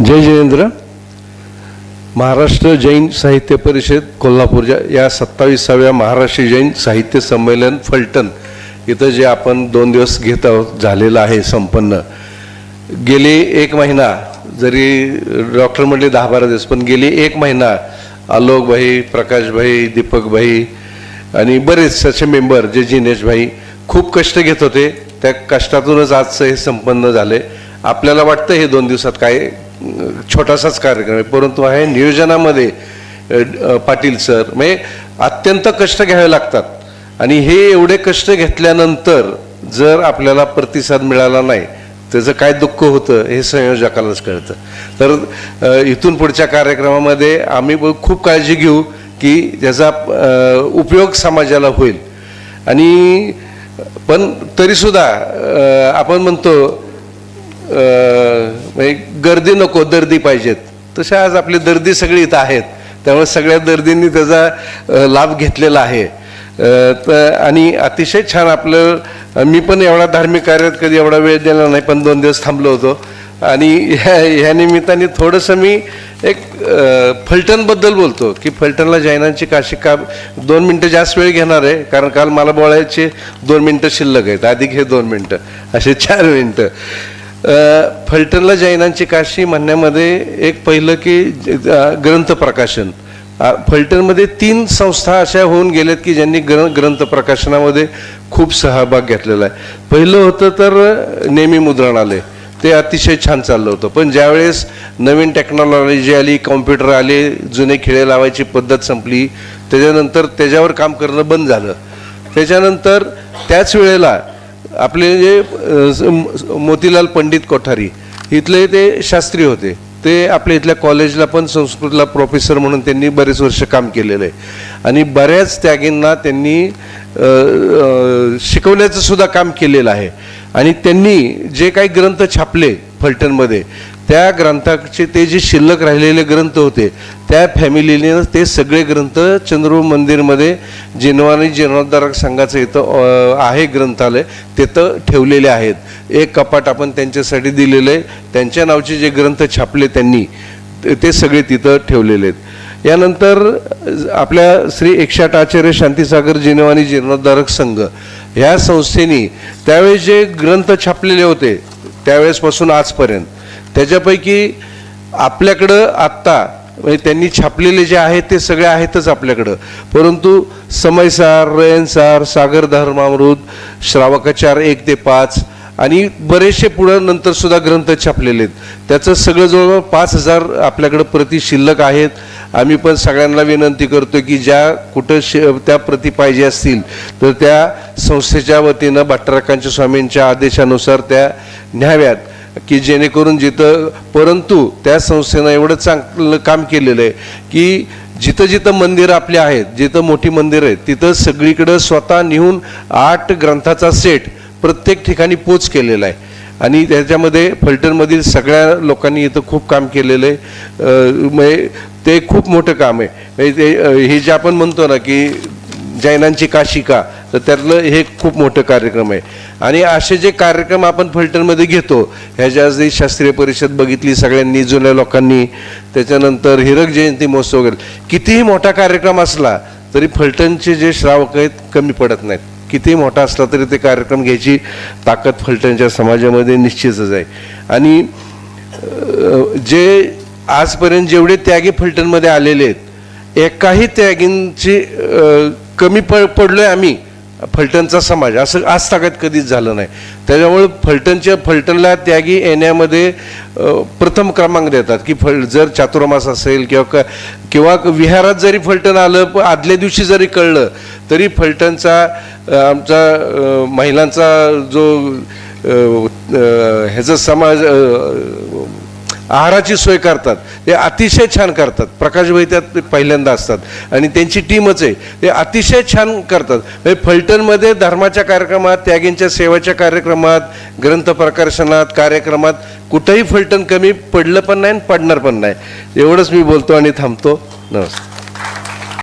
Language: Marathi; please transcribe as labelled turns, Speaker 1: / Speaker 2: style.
Speaker 1: जय जयेंद्र महाराष्ट्र जैन साहित्य परिषद कोल्हापूरच्या या सत्तावीसाव्या महाराष्ट्र जैन साहित्य संमेलन फलटण. इथं जे आपण दोन दिवस घेत आहोत झालेलं आहे संपन्न. गेले एक महिना जरी डॉक्टर म्हणले दहा बारा दिवस पण गेली एक महिना आलोक भाई प्रकाश भाई दीपक भाई आणि बरेच असे मेंबर जे जिनेश भाई खूप कष्ट घेत होते. त्या कष्टातूनच आजचं हे संपन्न झाले आपल्याला वाटतं हे दोन दिवसात काय छोटासाच कार्यक्रम आहे परंतु आहे नियोजनामध्ये पाटील सर म्हणजे अत्यंत कष्ट घ्यावे लागतात. आणि हे एवढे कष्ट घेतल्यानंतर जर आपल्याला प्रतिसाद मिळाला नाही त्याचं काय दुःख होतं हे संयोजकालाच कळतं. तर इथून पुढच्या कार्यक्रमामध्ये आम्ही ब- खूप काळजी घेऊ की त्याचा उपयोग समाजाला होईल. आणि पण तरीसुद्धा आपण म्हणतो म्हणजे गर्दी नको दर्दी पाहिजेत. तसे आज आपली दर्दी सगळी इथं आहेत. त्यामुळे सगळ्या दर्दींनी त्याचा लाभ घेतलेला आहे. तर आणि अतिशय छान आपलं मी पण एवढा धार्मिक कार्यात कधी एवढा वेळ दिला नाही पण दोन दिवस थांबलो होतो. आणि ह्या ह्या निमित्ताने थोडंसं मी एक फलटणबद्दल बोलतो की फलटणला जैनांची काशी का दोन मिनटं जास्त वेळ घेणार आहे कारण काल मला बोलायचे दोन मिनटं शिल्लक आहेत अधिक हे दोन मिनटं असे चार मिनटं. फलटणला जैनांची काशी म्हणण्यामध्ये एक पहिलं की ग्रंथ प्रकाशन. फलटणमध्ये तीन संस्था अशा होऊन गेल्यात की ज्यांनी ग्र ग्रंथ प्रकाशनामध्ये खूप सहभाग घेतलेला आहे. पहिलं होतं तर नेहमी मुद्रणालय. ते अतिशय छान चाललं होतं. पण ज्यावेळेस नवीन टेक्नॉलॉजी आली कॉम्प्युटर आले जुने खेळे लावायची पद्धत संपली त्याच्यानंतर त्याच्यावर काम करणं बंद झालं. त्याच्यानंतर त्याच वेळेला आपले जे मोतीलाल पंडित कोठारी इथले ते शास्त्री होते. ते आपल्या इथल्या कॉलेजला पण संस्कृतला प्रोफेसर म्हणून त्यांनी बरेच वर्ष काम केलेलं आहे. आणि बऱ्याच त्यागींना त्यांनी शिकवण्याचं सुद्धा काम केलेलं आहे. आणि त्यांनी जे काही ग्रंथ छापले फलटणमध्ये त्या ग्रंथाचे ते जे शिल्लक राहिलेले ग्रंथ होते त्या फॅमिलीने ते सगळे ग्रंथ चंद्रू मंदिरमध्ये जिनवानी जीर्णोद्धारक संघाचं इथं आहे ग्रंथालय तिथं ठेवलेले आहेत. एक कपाट आपण त्यांच्यासाठी दिलेलं आहे. त्यांच्या नावचे जे ग्रंथ छापले त्यांनी ते- सगळे तिथं ठेवलेले आहेत. यानंतर आपल्या श्री एकशाट आचार्य शांतीसागर जिनवानी जीर्णोद्धारक संघ ह्या संस्थेनी त्यावेळेस जे ग्रंथ छापलेले होते त्यावेळेसपासून आजपर्यंत. त्याच्यापैकी आपल्याकडं आत्ता म्हणजे त्यांनी छापलेले जे आहेत ते सगळे आहेतच आपल्याकडं. परंतु समयसार रयनसार सागर धर्मामृत श्रावकाचार एक ते पाच आणि बरेचसे पुढं नंतर सुद्धा ग्रंथ छापलेले आहेत. त्याचं सगळं जवळ पाच हजार आपल्याकडं प्रति शिल्लक आहेत. आम्ही पण सगळ्यांना विनंती करतो की ज्या कुठं शि त्या प्रती पाहिजे असतील तर त्या संस्थेच्या वतीनं भट्टराकांच्या स्वामींच्या आदेशानुसार त्या न्याव्यात की जेणेकरून जिथं परंतु त्या संस्थेनं एवढं चांगलं काम केलेलं आहे की जिथं जिथं मंदिरं आपली आहेत जिथं मोठी मंदिरं आहेत तिथं सगळीकडं स्वतः नेऊन आठ ग्रंथाचा सेट प्रत्येक ठिकाणी पोच केलेला आहे. आणि त्याच्यामध्ये फलटणमधील सगळ्या लोकांनी इथं खूप काम केलेलं आहे. म्हणजे ते खूप मोठं काम आहे. म्हणजे ते हे जे आपण म्हणतो ना की जैनांची काशी का तर त्यातलं हे खूप मोठं कार्यक्रम आहे. आणि असे जे कार्यक्रम आपण फलटणमध्ये घेतो ह्याच्या जी शास्त्रीय परिषद बघितली सगळ्यांनी जुन्या लोकांनी त्याच्यानंतर हिरक जयंती महोत्सव वगैरे कितीही मोठा कार्यक्रम असला तरी फलटणचे जे श्रावक आहेत कमी पडत नाहीत. कितीही मोठा असला तरी ते कार्यक्रम घ्यायची ताकद फलटणच्या समाजामध्ये निश्चितच आहे. आणि जे आजपर्यंत जेवढे त्यागी फलटणमध्ये आलेले आहेत एकाही त्यागींची कमी प पडलो आहे आम्ही. फलटणचा समाज असं आज ताकद कधीच झालं नाही. त्याच्यामुळे फलटणच्या फलटणला त्यागी येण्यामध्ये प्रथम क्रमांक देतात की फल जर चातुर्मास असेल किंवा क किंवा विहारात जरी फलटण आलं पण आदल्या दिवशी जरी कळलं तरी फलटणचा आमचा महिलांचा जो ह्याचा समाज आहाराची सोय करतात. ते अतिशय छान करतात. प्रकाशभाई त्यात पहिल्यांदा असतात. आणि त्यांची टीमच आहे. ते अतिशय छान करतात. म्हणजे फलटणमध्ये धर्माच्या कार्यक्रमात त्यागींच्या सेवाच्या कार्यक्रमात ग्रंथ प्रकाशनात कार्यक्रमात कुठंही फलटण कमी पडलं पण नाही आणि पडणार पण नाही. एवढंच मी बोलतो आणि थांबतो. नमस्कार.